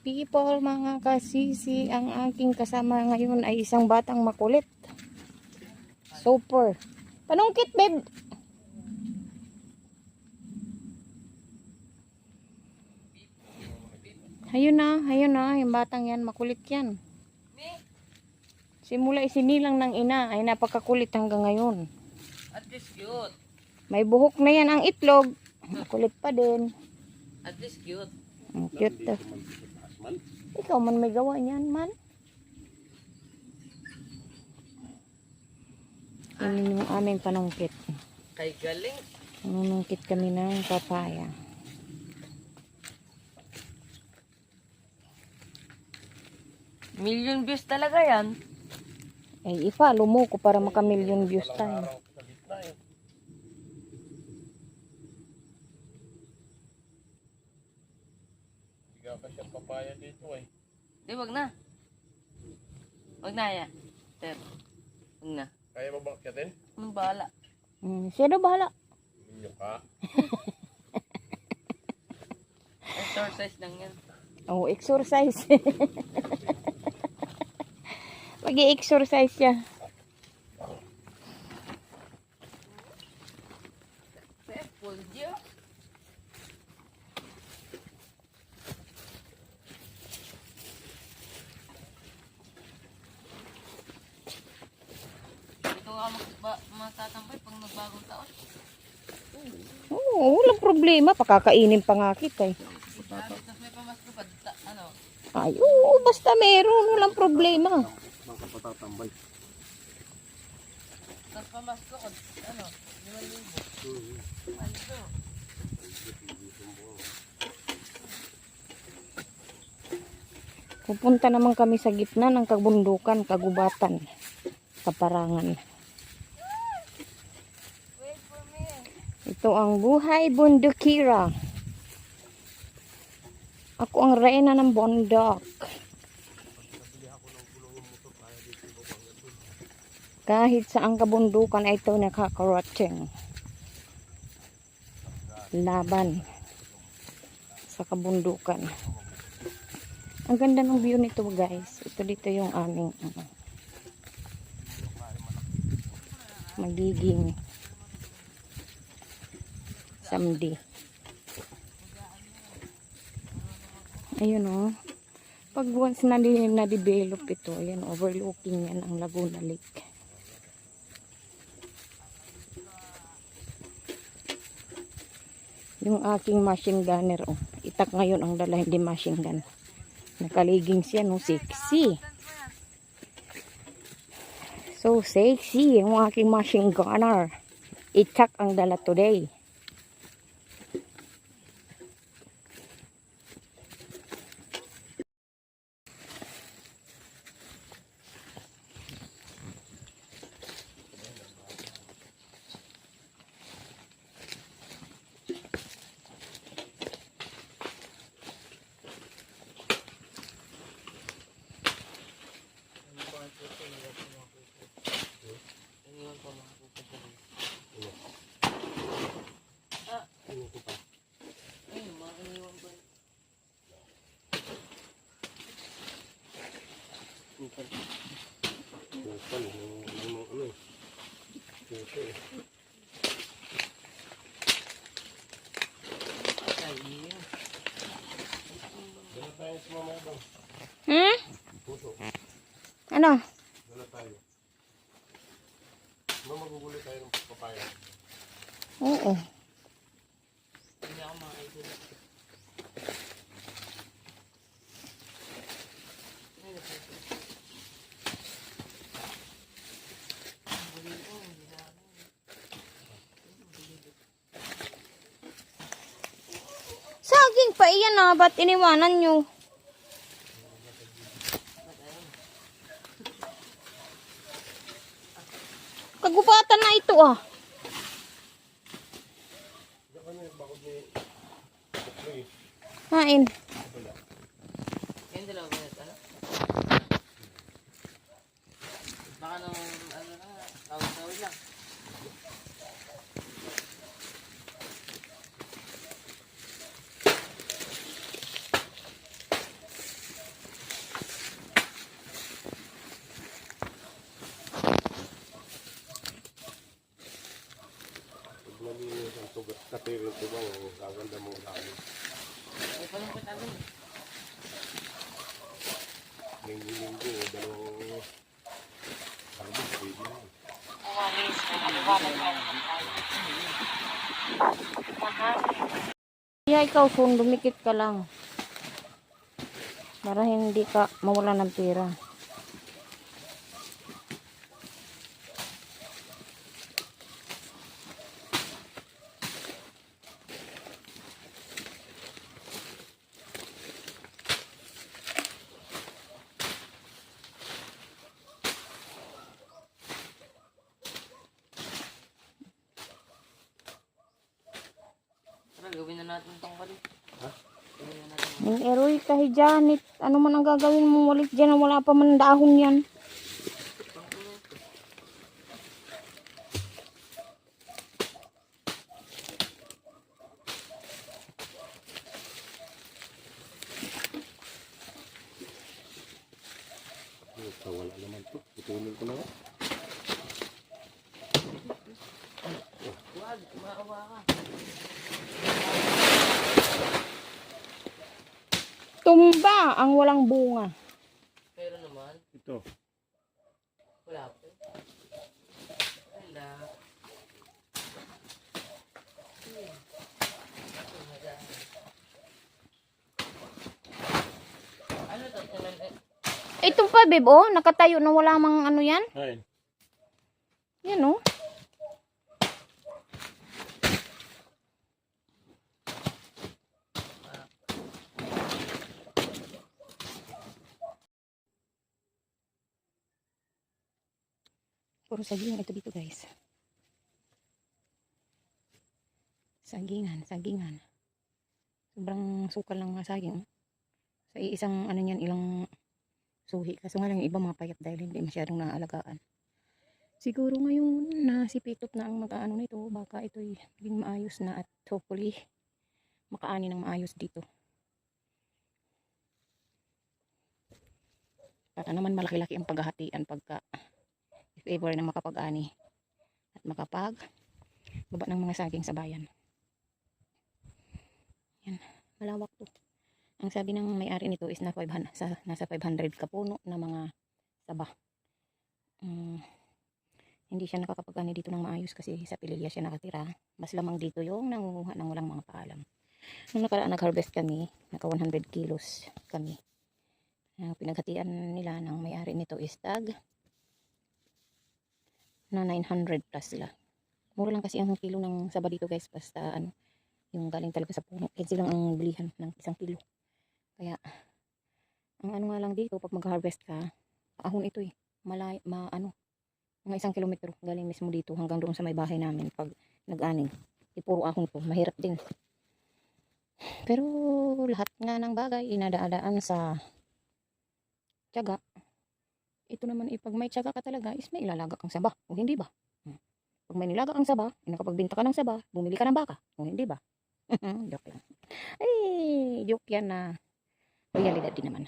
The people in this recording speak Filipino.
people, mga kasisi, ang aking kasama ngayon ay isang batang makulit. Super. Panungkit, babe. Ayun na, ayun na, yung batang yan, makulit yan. Simula isinilang ng ina ay napakakulit hanggang ngayon. At least cute. May buhok na yan ang itlog. Makulit pa din. At least cute. Ang cute to. Ikaw man may gawa niyan man. Yan yung aming panungkit. Kay galing. Nanungkit kami ng papaya. Million views talaga yan. Eh, i-follow mo ko para maka-million views tayo. Higa ka siya papaya dito eh. Di, wag na. Wag na, ya. Ter. Wag na. Kaya mo ba akyatin? Anong bahala? Hmm, siya daw bahala. Minyo ka. Exercise lang yan. Oh, exercise. Mag-i-exercise siya. Pepple, Diyo. Magba- matatambay pag nagbagong taon. Oo, walang problema. Pakakainin pa nga kita eh. Tapos may pamasko pa. Ano? Ay, oo, basta meron. Walang problema. Baka patatambay. Tapos pamasko ko. Ano? Lima libo. Ano to? Pupunta naman kami sa gitna ng kabundukan, kagubatan, kaparangan. Ito ang buhay bundukira. Ako ang reyna ng bundok. Kahit sa ang kabundukan ito nakakarating. Laban sa kabundukan. Ang ganda ng view nito guys. Ito dito yung aming ano, magiging someday. Ayun oh. Pag once na, na-develop ito, ayan, overlooking yan ang Laguna Lake. Yung aking machine gunner, oh. Itak ngayon ang dala, hindi machine gun. Nakaliging siya, no? Sexy. So sexy, yung aking machine gunner. Itak ang dala today. Ayun, mga iniwan ba? Kupal. Yung yung ano eh. Puso eh. Hmm? Ano? Dala tayo. Mama magugulo tayo ng papaya. Oo. Hindi ako makakaigulo. Ay, napasok. Ang galing ko, hindi na ako. Saging pa iyan na, ba't iniwanan nyo? Kagubatan na ito ah. Diyan kami bakod ni Bukli. Hain. Yung dalawa ba ito? Ano? Baka nung ano na, tawag-tawag lang. Sabi niya. Linggo-linggo, dalawang harvest, pwede na. Kaya ikaw, Sun, dumikit ka lang. Para hindi ka mawala ng pera. Yung eroy kahit janit, ano man ang gagawin mo ulit dyan, wala pa man dahon yan. Wala naman to. Putulin ko na nga. Huwag, maawa. Tumba ang walang bunga. Pero naman, Ito. wala pa. eh. Wala. Ano to? Tanan eh. Ito pa, babe, oh, nakatayo na wala mang ano yan. Ay, Yan, oh. Puro sagingan ito dito, guys. Sagingan, sagingan. Sobrang sukal mga saging. Sa isang, ano yan, ilang suhi. Kaso nga lang yung iba mga payat dahil hindi masyadong naaalagaan. Siguro ngayon na si Pitot na ang mag-aano nito, baka ito'y maging maayos na at hopefully makaani ng maayos dito. Para naman malaki-laki ang paghahatian pagka if ever na makapag-ani at makapag baba ng mga saging sa bayan. Yan, malawak to. Ang sabi ng may-ari nito is na 500, sa, nasa 500 kapuno na mga saba. Mm, hindi siya nakakapag-ani dito ng maayos kasi sa Pililya siya nakatira. Mas lamang dito yung nangunguha ng walang mga paalam. Nung nakaraan nag-harvest kami, naka 100 kilos kami. Ang pinaghatian nila ng may-ari nito is tag na 900 plus sila. Mura lang kasi ang kilo ng saba dito guys, basta ano, yung galing talaga sa puno. Kasi lang ang bilihan ng isang kilo. Kaya, ang ano nga lang dito, pag mag-harvest ka, ahon ito eh. Malay, ma, ano, mga isang kilometro galing mismo dito hanggang doon sa may bahay namin pag nag-aning. Di puro ahon to, mahirap din. Pero lahat nga ng bagay inadaadaan sa tiyaga. Ito naman eh, pag may tiyaga ka talaga is may ilalaga kang saba. O hindi ba? Hmm. Pag may nilaga kang saba, eh, nakapagbinta ka ng saba, bumili ka ng baka. O hindi ba? joke lang. Ay, joke yan na realidad din naman.